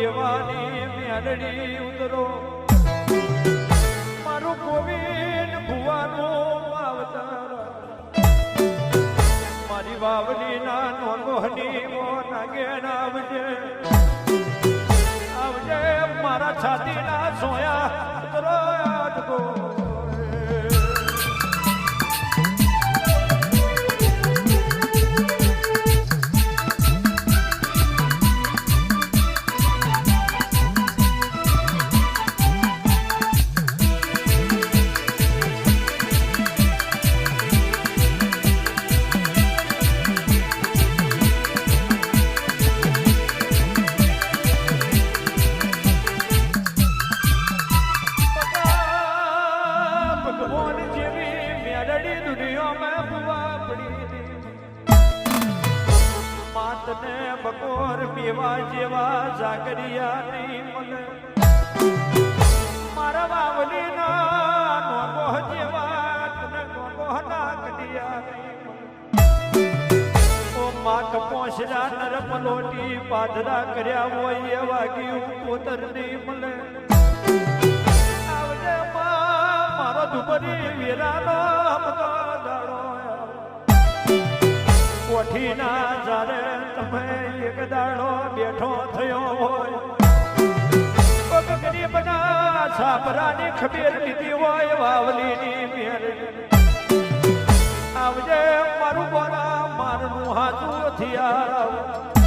મેવાની મેલડી ઉતરો. મારું ગોવિંદ ભુવાનું માવતર મારી વાવની ના નોંધોહની મો નાગેણ આવજે. આવજે મારા છાતીના સોયા ઉતરો આજગો માક પોસરા નર પલોટી પાધરા કર્યા હોય એવા ગયું પોતર નહીં મળે. આવજે મારો ધુબરી વેરાનો હમતો દાડો કોઠીના જારે તમે એક દાડો બેઠો થયો હોય. ગરીબના છાપરાની ખબીર લીધી હોય વાવલીની મેર. આવજે મારું બોલા મારનું હાજુ હથિયાર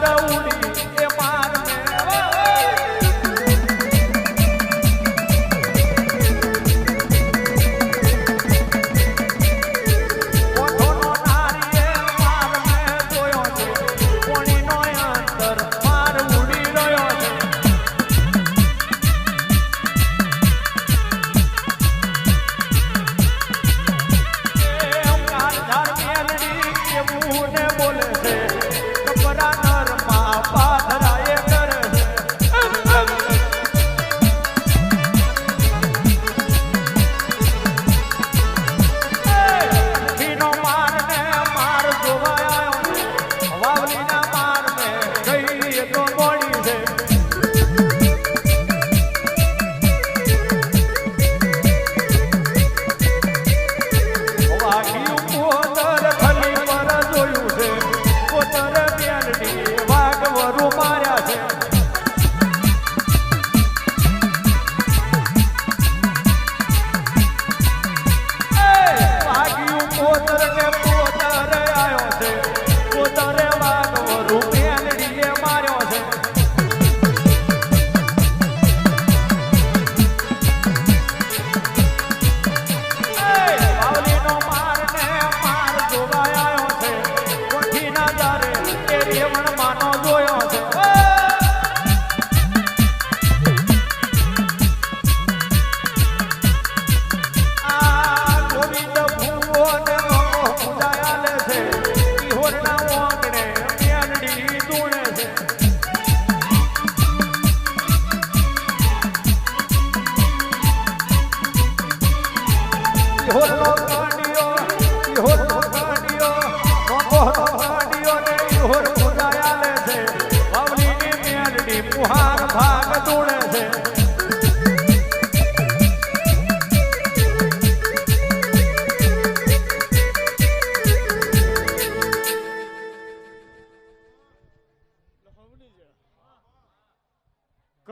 cada um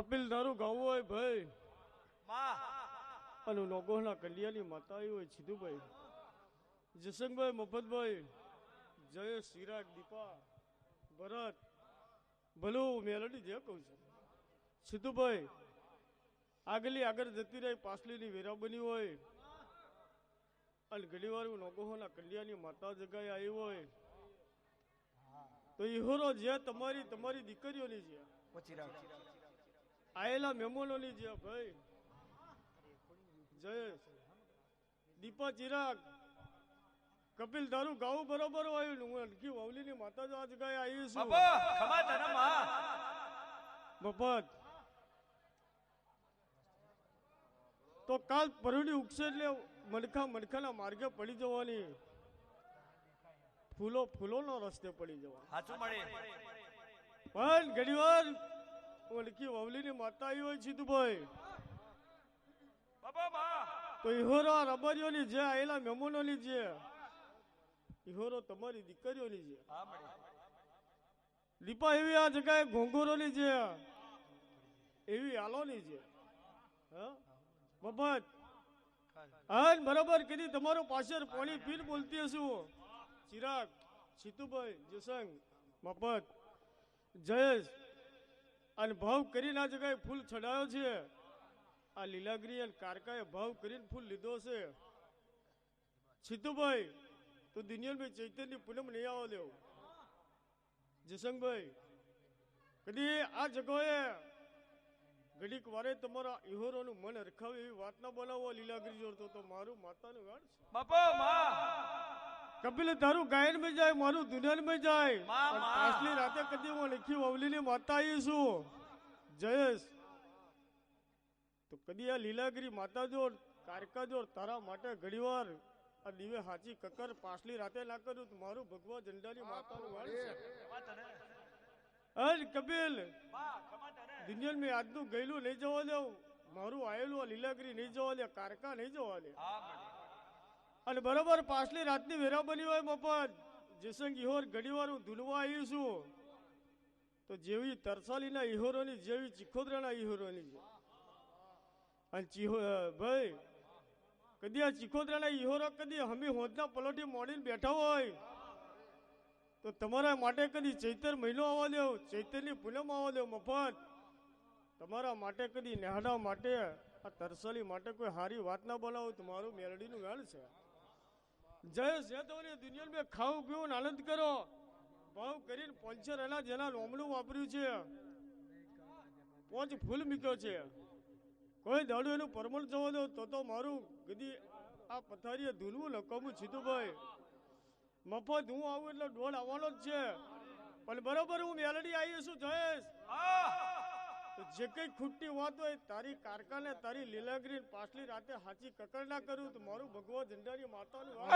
કપિલ તારું ગાવું હોય ભાઈ. અને નોગોહના કલ્યાણી માતા આવી હોય છીધુભાઈ જસંગભાઈ મફતભાઈ. જય સિરાગ દીપા ભરત. ભલું મેલડી જે કહું છું. સિદ્ધુભાઈ આગલી આગળ જતી રહી પાછલીની વેરા બની હોય. અને ઘણી વાર નોગોહોના કલ્યાણી માતા જગાએ આવી હોય. તો ઈહોરો જે તમારી તમારી દીકરીઓની છે આયેલા મહેમાનોની જે ભાઈ. જયેશ. દીપક ચિરાગ. કપિલ તારું ગાવું બરોબર આવ્યું ને હું અનકી વાવલીની માતા જો આજ ગાય આવી છું. મફત તો કાલ પરુડી ઉગશે એટલે મણખા મણખાના માર્ગે પડી જવાની. ફૂલો ફૂલોનો રસ્તે પડી જવા સાચું મળે. પણ ઘણી ઓળખી વવલીની માતા આવી હોય સીધુભાઈ તો ઈહોરો રબારીઓની જે આયેલા મહેમાનોની જે ઈહોરો તમારી દીકરીઓની જે. લીપા એવી આ જગ્યાએ ઘોંઘોરોની જે એવી આલોની હા? મફત હા બરોબર કીધી તમારું પાછળ પોણી પીર બોલતી હશું ચિરાગ સીતુભાઈ જસંગ મફત જયેશ અને ભાવ કરીને આ જગ્યાએ ફૂલ ચડાયો છે. આ લીલાગીરી અને કારકાએ ભાવ કરીને ફૂલ લીધો છે. સિદ્ધુભાઈ, તો દુનિયામાં ચૈતન્ય પૂનમ નહીં આવો દેવું જસંગભાઈ, કદી આ જગ્યાએ ઘડીક વારે તમારા ઇહોરોનું મન રખાવે એવી વાત ના બોલાવો લીલાગીરી જોડતો તો મારું માતાનું ગાઢ છે. કપિલ તારું ગાયનમાં જાય મારું દુનિયાનમાં જાય. પાછલી રાતે કદી હું લખી વવલીની માતા આવી છું જયેશ. તો કદી આ લીલાગીરી માતા જોડ કારકા જોડ તારા માટે ઘડીવાર આ દીવે હાચી કકર પાછલી રાતે ના કર્યું મારું ભગવા ઝંડાની માતાનું વાળ છે. અરે કપિલ દુનિયાન મેં આજનું ગયેલું નહીં જવા દેવું. મારું આયેલું આ લીલાગીરી નહીં જવા દે કારકા નહીં જવા દે. અને બરોબર પાછલી રાતની વેરા બની હોય મફત. જેસંગ ઇહોર ઘડીવાર હું ધૂલવા આવી છું. તો જેવી તરસાલીના ઇહોરોની જેવી ચીખોદરાના ઇહોરોની અને ચીહો ભાઈ, કદી આ ચીખોદરાના ઇહોરો કદી હમી હોદના પલોટી મોડીને બેઠા હોય. તો તમારા માટે કદી ચૈતર મહિનો આવવા દેવ ચૈતરની પૂનમ આવવા દેવ મફત. તમારા માટે કદી નેહાડા માટે, આ તરસાલી માટે કોઈ સારી વાત ના બોલાવો, તો મારું મેલડીનું વેણ છે. જય તો દુનિયા મેં ખાવું પીવું આનંદ કરો. ભાવ કરીને પંચર એના જેના લોમડું વાપર્યું છે. પોંચ ફૂલ મીક્યો છે. કોઈ દાડું એનું પરમણ જવા દો તો તો મારું ગદી આ પથારીએ ધૂલવું નકમું સીધું ભાઈ. મફત હું આવું એટલે દોડ આવવાનો જ છે. પણ બરોબર હું મેલડી આવી છું જયેશ. જે કઈ ખૂટતી વાત હોય, તારી કારકાને તારી લીલાગરી પાછલી રાતે હાચી કકર ના કરું, તો મારું ભગવા ઝંડાની માતાનું વાત.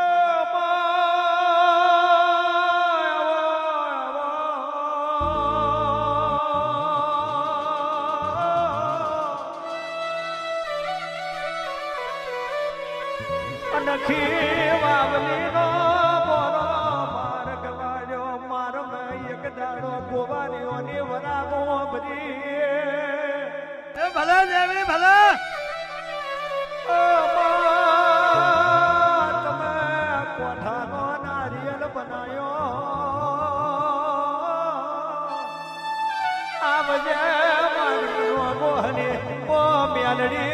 મેલડી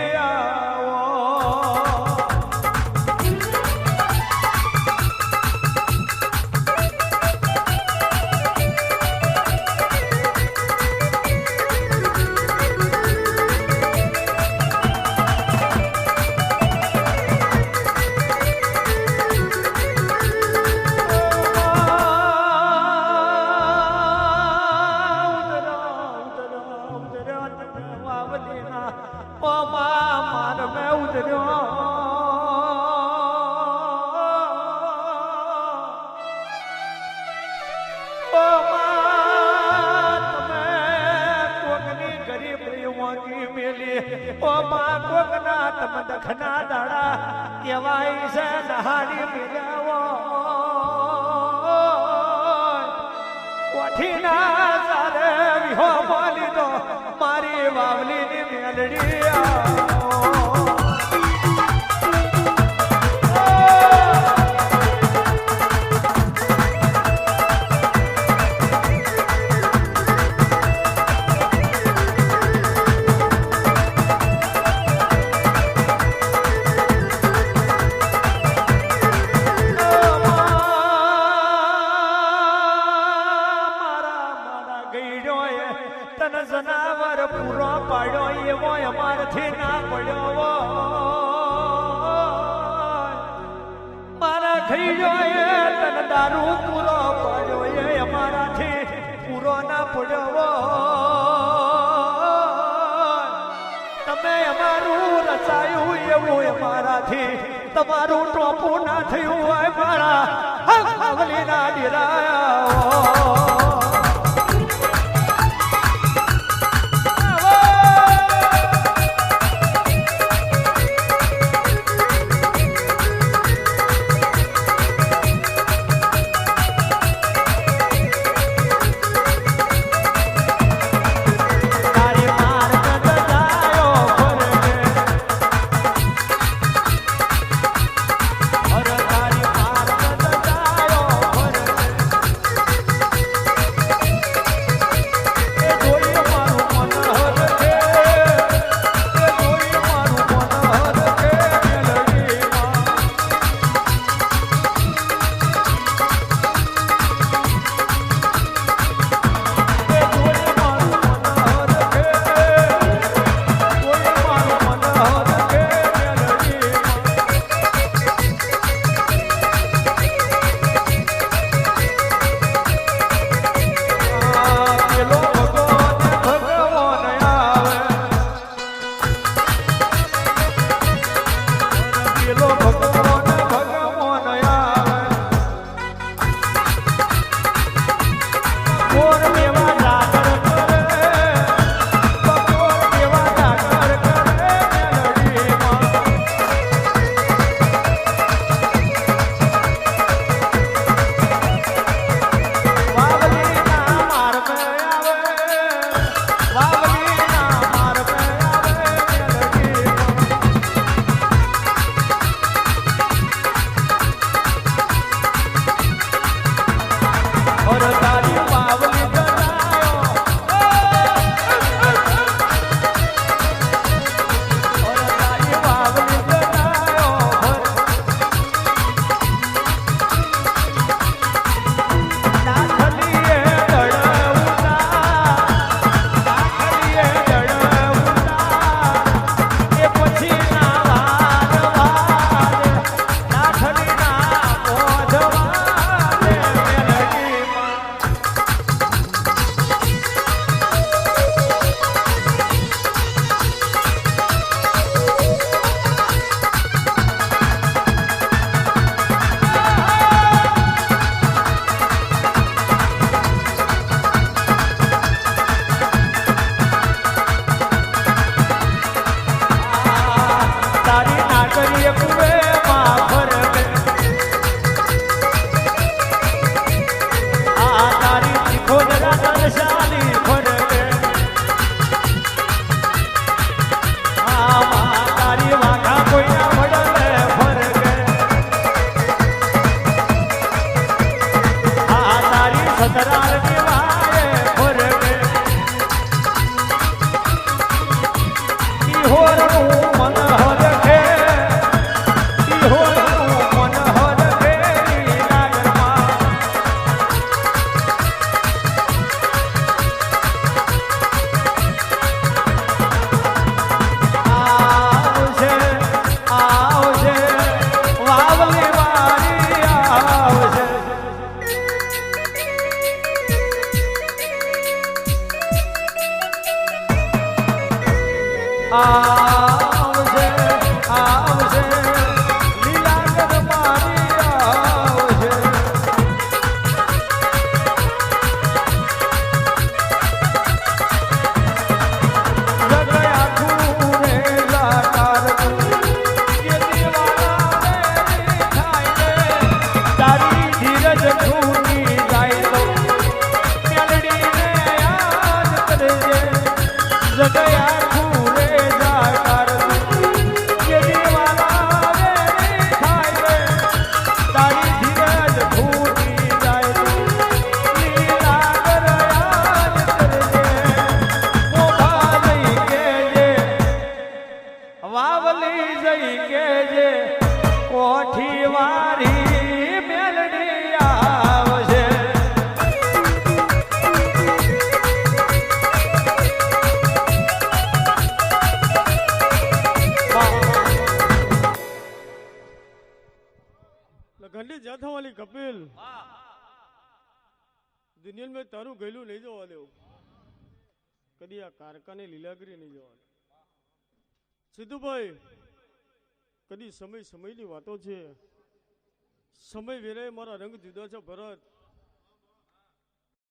ઘણા દાડા કહેવાય છે નહારી મિલાવો કોઠીના સારે વિહો બોલી તો મારી વાવલીની મેલડી તમે અમારું રચાયું એવું અમારાથી તમારું ટોપું ના થયું હોય મારા. ડિરાયા 大大的笑。દુનિયા મેં તારું ગયેલું નહીં જવા દેવું. કદી આ કારકાને લીલાગીરી નહીં જવા સિદ્ધુભાઈ, કદી સમય સમયની વાતો છે. સમય વેરાય મારા રંગ જુદા છે ભરત.